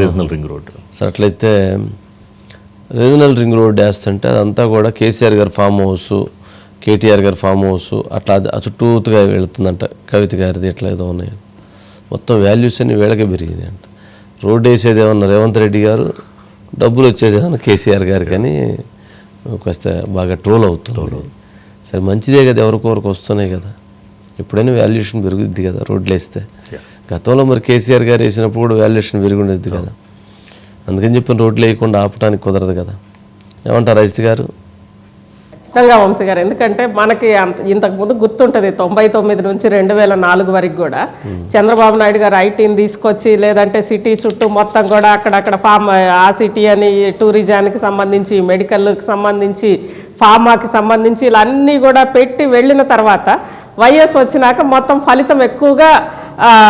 Regional ring road so అట్లయితే regional ring road వేస్తుంటే అదంతా కూడా కేసీఆర్ గారి ఫామ్ హౌస్ కేటీఆర్ గారి ఫామ్ హౌస్ అట్లా చుట్టూతుగా వెళుతుందంట కవిత గారిది ఇట్లా ఏదో ఉన్నాయి. మొత్తం వాల్యూస్ అన్ని వీళ్ళకే పెరిగింది అంట. రోడ్డు వేసేది ఏమన్నా రేవంత్ రెడ్డి గారు డబ్బులు వచ్చేది ఏమన్నా కేసీఆర్ గారికి అని కాస్త బాగా ట్రోల్ అవుతున్నారు. సరే మంచిదే కదా ఎవరికొరకు వస్తున్నాయి కదా. ఎప్పుడైనా వాల్యుయేషన్ పెరుగుద్ది కదా రోడ్లు వేస్తే. గతంలో మరి కేసీఆర్ గారు వేసినప్పుడు వాల్యుయేషన్ పెరుగుండేది కదా. అందుకని చెప్పిన రోడ్లు వేయకుండా ఆపడానికి కుదరదు కదా. ఏమంటారు రజిత్ గారు? ఖచ్చితంగా వంశీ గారు ఎందుకంటే మనకి అంత ఇంతకు ముందు గుర్తుంటుంది తొంభై తొమ్మిది నుంచి రెండు వేల నాలుగు వరకు కూడా చంద్రబాబు నాయుడు గారు ఐటీని తీసుకొచ్చి లేదంటే సిటీ చుట్టూ మొత్తం కూడా అక్కడక్కడ ఫామ్ ఆ సిటీ అని టూరిజానికి సంబంధించి మెడికల్కి సంబంధించి ఫార్మాకి సంబంధించి ఇలా అన్నీ కూడా పెట్టి వెళ్ళిన తర్వాత వైఎస్ వచ్చినాక మొత్తం ఫలితం ఎక్కువగా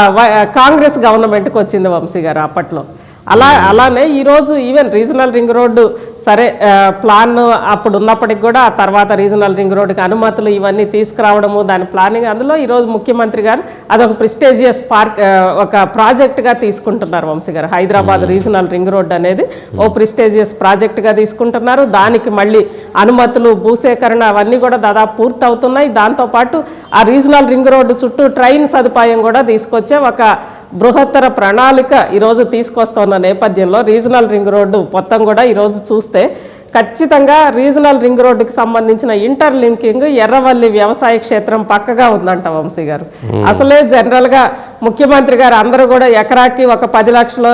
వై- కాంగ్రెస్ గవర్నమెంట్కి వచ్చింది వంశీ గారు అప్పట్లో. అలా అలానే ఈరోజు ఈవెన్ రీజనల్ రింగ్ రోడ్డు సరే ప్లాన్ అప్పుడు ఉన్నప్పటికి కూడా ఆ తర్వాత రీజనల్ రింగ్ రోడ్డుకి అనుమతులు ఇవన్నీ తీసుకురావడము దాని ప్లానింగ్ అందులో ఈరోజు ముఖ్యమంత్రి గారు అదొక ప్రిస్టేజియస్ పార్క్ ఒక ప్రాజెక్ట్గా తీసుకుంటున్నారు వంశీ గారు. హైదరాబాద్ రీజనల్ రింగ్ రోడ్ అనేది ఓ ప్రిస్టేజియస్ ప్రాజెక్ట్గా తీసుకుంటున్నారు. దానికి మళ్ళీ అనుమతులు భూసేకరణ అవన్నీ కూడా దాదాపు పూర్తి అవుతున్నాయి దాంతోపాటు ఆ రీజనల్ రింగ్ రోడ్డు చుట్టూ ట్రైన్ సదుపాయం కూడా తీసుకొచ్చే ఒక బృహత్తర ప్రణాళిక ఈరోజు తీసుకొస్తున్న నేపథ్యంలో రీజనల్ రింగ్ రోడ్డు మొత్తం కూడా ఈరోజు చూస్తే ఖచ్చితంగా రీజనల్ రింగ్ రోడ్డుకి సంబంధించిన ఇంటర్ లింకింగ్ ఎర్రవల్లి వ్యవసాయ క్షేత్రం పక్కగా ఉందంట వంశీ గారు. అసలే జనరల్గా ముఖ్యమంత్రి గారు అందరూ కూడా ఎకరాకి ఒక పది లక్షలు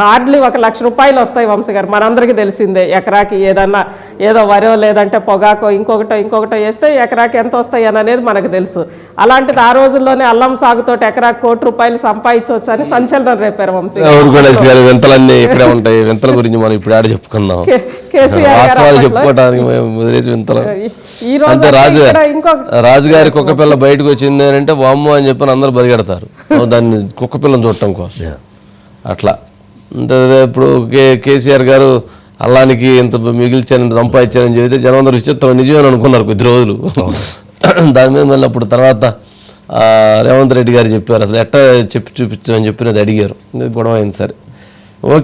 హార్డ్లీ ఒక లక్ష రూపాయలు వస్తాయి వంశీ గారు. మనందరికీ తెలిసిందే ఎకరాకి ఏదన్నా ఏదో వరో లేదంటే పొగాకో ఇంకొకటో ఇంకొకటో వేస్తే ఎకరాకి ఎంత వస్తాయి అని అనేది మనకు తెలుసు. అలాంటిది ఆ రోజుల్లోనే అల్లం సాగుతోటి ఎకరాకి కోటి రూపాయలు సంపాదించవచ్చు అని సంచలనం రేపారు వంశీ గారు. వింతలన్నీ ఇక్కడే ఉంటాయి. వింతల గురించి మనం ఇప్పుడు ఆడ చెప్పుకుందాం. వాస్తవాలు చెప్పుకోవడానికి మేము వదిలేసి వింతలు. ఈ రోజు రాజుగారి కుక్క పిల్ల బయటకు వచ్చింది అని అంటే వామ్ము అని చెప్పి అందరూ పరిగెడతారు. ఓ దాన్ని కుక్క పిల్లని చూడటం కోసం. అట్లా. అంటే ఇప్పుడు కే కేసీఆర్ గారు అల్లానికి ఇంత మిగిల్చాను ఇంత సంపాదించానని చెబితే జనం అందరూ విచిత్రం నిజమని అనుకున్నారు కొద్ది రోజులు. దాని మీద మళ్ళీ అప్పుడు తర్వాత రేవంత్ రెడ్డి గారు చెప్పారు అసలు ఎట్లా చెప్పి చూపించమని చెప్పినది అడిగారు. ఇది గొడవ అయింది సరే.